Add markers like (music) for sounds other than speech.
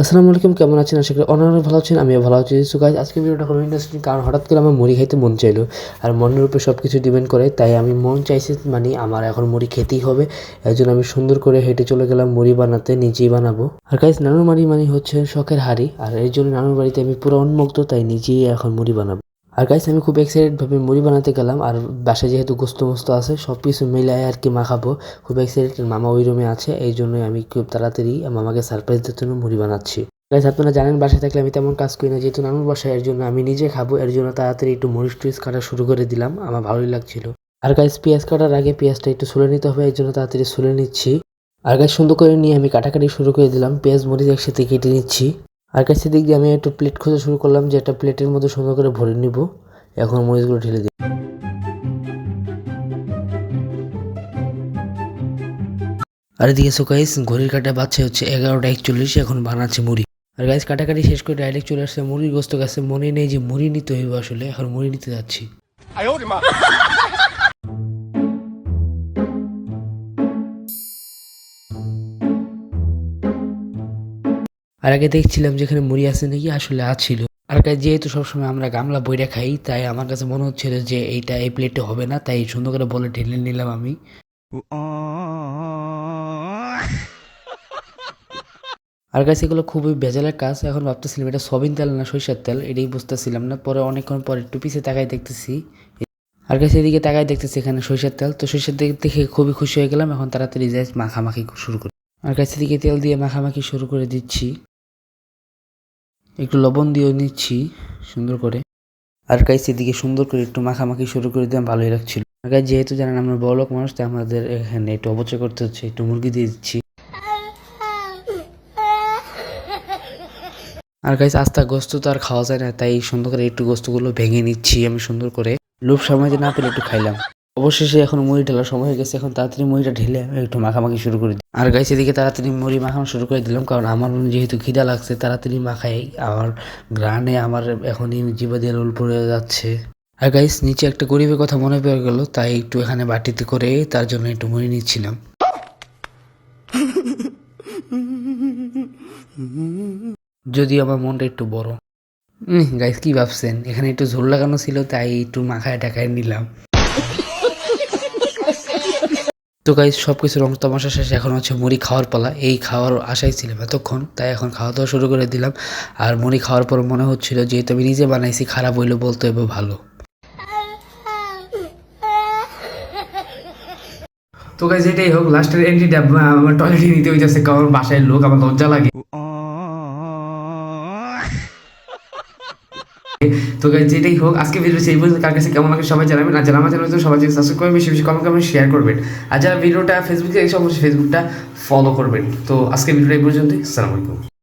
আসসালামু আলাইকুম, কেমন আছেন? আশা করি অনেক অনেক ভালো আছেন, আমিও ভালো আছি। সো গাইজ আজকে ভিডিওটা খুব ইন্টারেস্টিং কারণ হঠাৎ করে আমার মুড়ি খাইতে মন চাইলো, আর মনের উপরে সব কিছু ডিপেন্ড করে, তাই আমি মন চাইছি মানে আমার এখন মুড়ি খেতেই হবে। এর জন্য আমি সুন্দর করে হেঁটে চলে গেলাম, মুড়ি বানাতে, নিজেই বানাবো। আর গাইজ নানুর বাড়ি মানে হচ্ছে শখের হাড়ি, আর এই জন্য নানুর বাড়িতে আমি পুরো উন্মুক্ত, তাই নিজেই এখন মুড়ি বানাবো। আর গাইস আমি খুব এক্সাইটেড ভাবে মুড়ি বানাতে গেলাম, আর বাসায় যেহেতু গোস্ত মোস্ত আছে সব কিছু মিলাই আর কি মাখাবো। খুব এক্সাইটেড মামা ওই রুমে আছে, এই জন্যই আমি খুব তাড়াতাড়ি মামাকে সারপ্রাইজ দেওয়ার জন্য মুড়ি বানাচ্ছি। গাইস আপনারা জানেন, বাসায় থাকলে আমি তেমন কাজ করি না, যেহেতু নানুর বাসায়, এর জন্য আমি নিজে খাব, এর জন্য তাড়াতাড়ি একটু মরিচ টুরিচ কাটা শুরু করে দিলাম, আমার ভালোই লাগছিল। আর গাইস পেঁয়াজ কাটার আগে পেঁয়াজটা একটু সুলে নিতে হবে, এর জন্য তাড়াতাড়ি সুলে নিচ্ছি। আর গাছ সুন্দর করে নিয়ে আমি কাটাকাটি শুরু করে দিলাম, পেঁয়াজ মরিচ একসাথে কেটে নিচ্ছি। আর কাছে দিক দিয়ে আমি একটু প্লেট খোঁজা শুরু করলাম যে একটা প্লেটের মধ্যে সুন্দর করে ভরে নিব। এখন মরিচগুলো ঢেলে দিই। আর এদিকে সোকাইস ঘড়ির কাটা বাচ্চা হচ্ছে এগারোটা একচল্লিশ, এখন বানাচ্ছে মুড়ি। আর গাছ কাটাকাটি শেষ করে ডাইরেক্ট চলে আসছে মুড়ির গোস্ত গাছে। মনে নেই যে মুড়ি নিতে হইব আসলে, এখন মুড়ি নিতে যাচ্ছি। (laughs) আর আগে দেখছিলাম যেখানে মুড়ি আছে নাকি আসলে আছিল। আর গাছ যেহেতু সবসময় আমরা গামলা বইটা খাই, তাই আমার কাছে মনে হচ্ছিল যে এইটা এই প্লেটে হবে না, তাই সুন্দর করে বলে ঢেলে নিলাম আমি। আর কাছে এগুলো খুবই বেজালের কাজ। এখন ভাবতেছিলাম এটা সবিন তেল না সরিষার তেল, এটাই বুঝতেছিলাম না। পরে অনেকক্ষণ পরে একটু পিছিয়ে তাকাই দেখতেছি। আর কাছে এদিকে তাকাই দেখতেছি এখানে সরিষার তেল। তো সরিষার তেল দেখে খুবই খুশি হয়ে গেলাম। এখন তাড়াতাড়ি যাই মাখামাখি শুরু করি। আর কাছে দিকে তেল দিয়ে মাখামাখি শুরু করে দিচ্ছি। একটু লবণ দিয়ে নিচ্ছি, সুন্দর করে। আর গাইস এদিকে সুন্দর করে একটু মাখামাখি শুরু করে দিলাম, ভালোই লাগছিল। আর যেহেতু জানেন আমরা বড় লোক মানুষ, তাই আমাদের এখানে একটু অপচয় করতে হচ্ছে, একটু মুরগি দিয়ে দিচ্ছি। আর গাইস আস্তা গোস্ত তো আর খাওয়া যায় না, তাই সুন্দর করে একটু গোস্তগুলো ভেঙে নিচ্ছি আমি সুন্দর করে। লোভ সামলাতে না পেলে একটু খাইলাম। অবশেষে এখন মুড়ি ঢালার সময় হয়ে গেছে, এখন তাড়াতাড়ি মুড়িটা ঢেলে আমি একটু মাখামাখি শুরু করে দিই। আর গাইস, এদিকে তাড়াতাড়ি মুড়ি মাখানো শুরু করে দিলাম, কারণ আমার যেহেতু খিদা লাগছে, তাড়াতাড়ি মাখাই। আমার গ্রানে আমার এখনই জিবা দিয়ে রোল পড়ে যাচ্ছে। আর গাইস, নিচে একটা গরিবের কথা মনে পড়ে গেল, তাই একটু এখানে বাটিতে করে তার জন্য একটু মুড়ি নিচ্ছিলাম। যদি আমার মনটা একটু বড়। গাইস, কি ভাবছেন? এখানে একটু ঝোল লাগানো ছিল, তাই একটু মাখায় টাকায় নিলাম। তো গাই সব কিছু রং তামাশা শেষে এখন হচ্ছে মুড়ি খাওয়ার পালা। এই খাওয়ার আশাই ছিলাম এতক্ষণ, তাই এখন খাওয়া দাওয়া শুরু করে দিলাম। আর মুড়ি খাওয়ার পর মনে হচ্ছিল যেহেতু আমি নিজে বানাইছি, খারাপ হইল বলতে হবে ভালো। তো গাইজ এটাই হোক লাস্টের এন্ট্রিটা আমার টয়লেটে নিতে হইতেছে, কারণ বাসায় লোক, আমার লজ্জা লাগে। তো যেটাই হোক আজকে ভিডিও সেই পর্যন্ত। কার কাছে কেমন লাগে সবাই জানাবেন। আর যারা আমার চ্যানেল সবাই সাবস্ক্রাইব করবেন বেশি বেশি কমেন্ট করবেন শেয়ার করবেন। আর যারা ভিডিওটা ফেসবুকে এসে অবশ্যই ফেসবুকটা ফলো করবেন। তো আজকে ভিডিওটা এই পর্যন্তই। আসসালামু আলাইকুম।